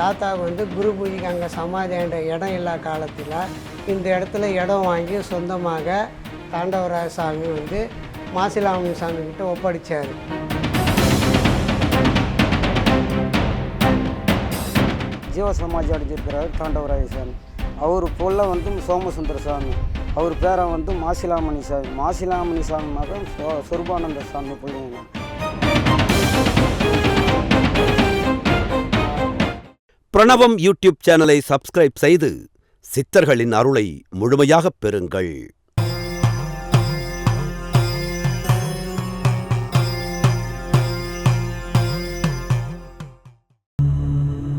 தாத்தாவுக்கு வந்து குரு பூஜைக்கு அங்கே சமாதி இடம் இல்லா காலத்தில் இந்த இடத்துல இடம் வாங்கி சொந்தமாக தாண்டவராய சாமி வந்து மாசிலாமணி சாமி கிட்ட ஒப்படைச்சார். ஜீவ சமாஜ் அடைஞ்சிருக்கிறார் தாண்டவராய சாமி. அவர் புள்ள வந்து சோமசுந்தர சாமி. அவர் பேரை வந்து மாசிலாமணி சாமி. மாசிலாமணி சாமி மகன் சொ- சுருபானந்த சாமி பிள்ளைங்க. பிரணவம் யூடியூப் சேனலை சப்ஸ்கிரைப் செய்து சித்தர்களின் அருளை முழுமையாகப் பெறுங்கள்.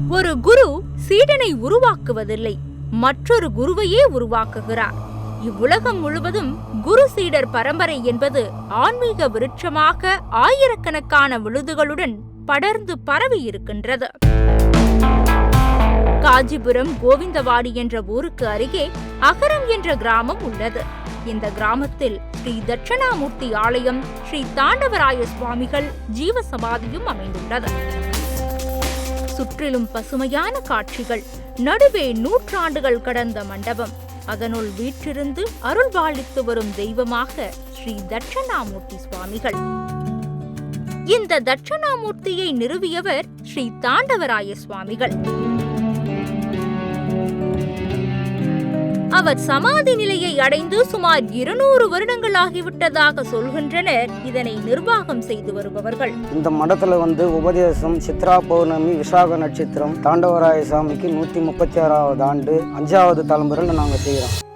ஒரு குரு சீடனை உருவாக்குவதில்லை மற்றொரு குருவையே உருவாக்குகிறார். இவ்வுலகம் முழுவதும் குரு சீடர் பரம்பரை என்பது ஆன்மீக விருட்சமாக ஆயிரக்கணக்கான விழுதுகளுடன் படர்ந்து பரவி இருக்கின்றது. காஞ்சிபுரம் கோவிந்தவாடி என்ற ஊருக்கு அருகே அகரம் என்ற கிராமம் உள்ளது. இந்த கிராமத்தில் ஸ்ரீ தட்சணாமூர்த்தி ஆலயம் ஸ்ரீ தாண்டவராய சுவாமிகள் ஜீவசமாதியும் அமைந்துள்ளது. சுற்றிலும் பசுமையான காட்சிகள் நடுவே நூற்றாண்டுகள் கடந்த மண்டபம். அதனுள் வீற்றிருந்து அருள்வாளித்து வரும் தெய்வமாக ஸ்ரீ தட்சணாமூர்த்தி சுவாமிகள். இந்த தட்சணாமூர்த்தியை நிறுவியவர் ஸ்ரீ தாண்டவராய சுவாமிகள். அவர் சமாதி நிலையை அடைந்து சுமார் இருநூறு வருடங்கள் ஆகிவிட்டதாக சொல்கின்றனர். இதனை நிர்வாகம் செய்து வருபவர்கள். இந்த மடத்தில் வந்து உபதேசம் சித்ரா பௌர்ணமி விசாக நட்சத்திரம் தாண்டவராய சாமிக்கு நூற்றி முப்பத்தி ஆறாவது ஆண்டு அஞ்சாவது தலைமுறையில் நாங்கள் செய்கிறோம்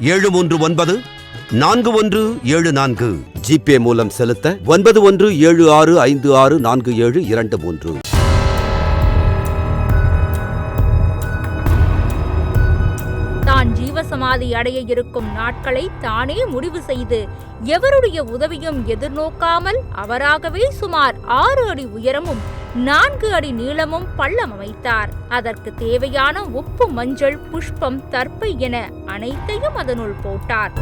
ஏழு மூன்று ஒன்பது நான்கு ஒன்று ஏழு நான்கு. ஜிபே மூலம் செலுத்த ஒன்பது ஒன்று ஏழு ஆறு ஐந்து ஆறு நான்கு ஏழு இரண்டு மூன்று. தான் ஜீவசமாதி அடைய இருக்கும் நாட்களை தானே முடிவு செய்து எவருடைய உதவியும் எதிர்நோக்காமல் அவராகவே சுமார் ஆறு அடி உயரமும் நான்கு அடி நீளமும் பள்ளம் அமைத்தார். அதற்கு தேவையான உப்பு மஞ்சள் புஷ்பம் தற்பை என அனைத்தையும் அதனுள் போட்டார்.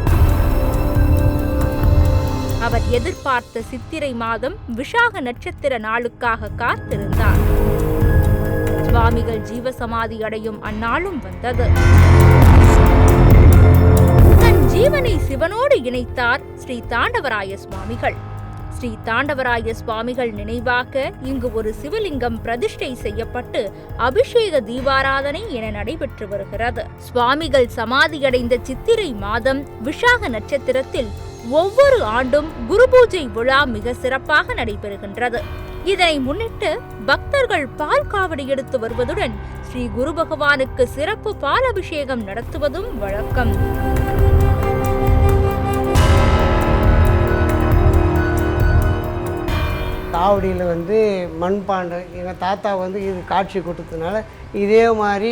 அவர் எதிர்பார்த்த சித்திரை மாதம் விஷாக நட்சத்திர நாளுக்காக காத்திருந்தார். சுவாமிகள் ஜீவசமாதி அடையும் அந்நாளும் வந்தது. ஜீவனை சிவனோடு இணைத்தார் ஸ்ரீ தாண்டவராய சுவாமிகள். ஸ்ரீ தாண்டவராய சுவாமிகள் நினைவாக இங்கு ஒரு சிவலிங்கம் பிரதிஷ்டை செய்யப்பட்டு அபிஷேக தீபாராதனை என நடைபெற்று வருகிறது. சுவாமிகள் சமாதியடைந்த சித்திரை மாதம் விஷாக நட்சத்திரத்தில் ஒவ்வொரு ஆண்டும் குரு பூஜை விழா மிக சிறப்பாக நடைபெறுகின்றது. இதனை முன்னிட்டு பக்தர்கள் பால் காவடி எடுத்து வருவதுடன் ஸ்ரீ குரு பகவானுக்கு சிறப்பு பாலபிஷேகம் நடத்துவதும் வழக்கம். காவடியில் வந்து மண்பாண்டம் எங்கள் தாத்தா வந்து இது காட்சி கொடுத்ததுனால இதே மாதிரி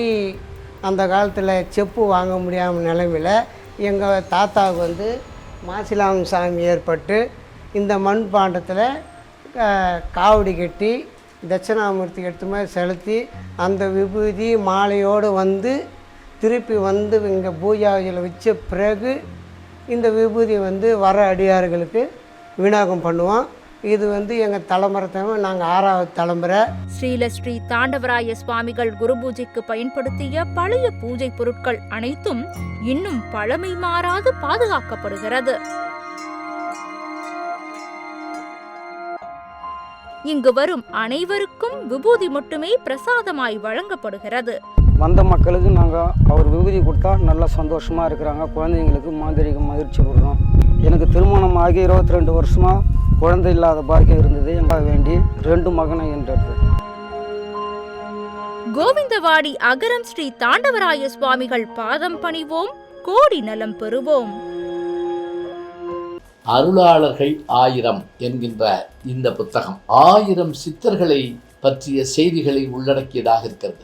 அந்த காலத்தில் செப்பு வாங்க முடியாமல் நிலைமையில் எங்கள் தாத்தாவுக்கு வந்து மாசிலாம சாமி ஏற்பட்டு இந்த மண்பாண்டத்தில் காவடி கட்டி தட்சிணாமூர்த்தி எடுத்து மாதிரி செலுத்தி அந்த விபூதி மாலையோடு வந்து திருப்பி வந்து இங்கே பூஜாவில் வச்ச பிறகு இந்த விபூதி வந்து வர அடியார்களுக்கு விநியோகம் பண்ணுவோம். இது வந்து எங்கள் தலைமுறை தலைமுறை நாங்கள் ஆறாவது தலைமுறை. ஸ்ரீல ஸ்ரீ தாண்டவராய சுவாமிகள் குரு பூஜைக்கு பயன்படுத்திய பழைய பூஜை பொருட்கள் அனைத்தும் இன்னும் பழமை மாறாது பாதுகாக்கப்படுகிறது. இங்கு வரும் அனைவருக்கும் விபூதி மட்டுமே பிரசாதமாய் வழங்கப்படுகிறது. வந்த மக்களுக்கு நாங்கள் அவர் விபூதி கொடுத்தா நல்லா சந்தோஷமாக இருக்கிறாங்க. குழந்தைங்களுக்கு மாந்திரிக மகிழ்ச்சி கொடுக்குறோம் எனக்கு திருமணம் ஆகி இருபத்தி ரெண்டு வருஷமாக குழந்தை இல்லாத பாக்கியம் இருந்தது எங்க வேண்டி ரெண்டு மகனை என்றது. கோவிந்தவாடி அகரம் ஸ்ரீ தாண்டவராய சுவாமிகள் பாதம் பணிவோம் கோடி நலம் பெறுவோம். அருளாளர்கள் ஆயிரம் என்கின்ற இந்த புத்தகம் ஆயிரம் சித்தர்களை பற்றிய செய்திகளை உள்ளடக்கியதாக இருக்கிறது.